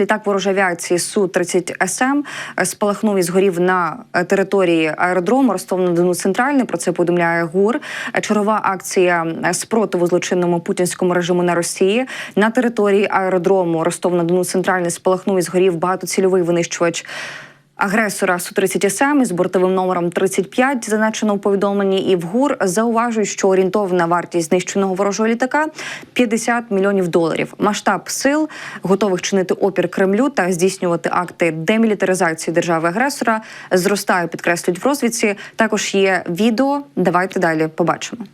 Літак ворожої авіації су 30 СМ спалахнув і згорів на е, території аеродрому Ростов на Дону Центральний. Про це повідомляє ГУР. Е, Чергова акція е, спротиву злочинному путінському режиму на Росії на території аеродрому Ростов на Дону Центральний спалахнув і згорів багатоцільовий винищувач. Агресора Су-30 СМ із бортовим номером 35 зазначено у повідомленні. І в ГУР зауважують, що орієнтовна вартість знищеного ворожого літака 50 мільйонів доларів. Масштаб сил готових чинити опір Кремлю та здійснювати акти демілітаризації держави агресора зростає. Підкреслюють в розвідці. Також є відео. Давайте далі побачимо.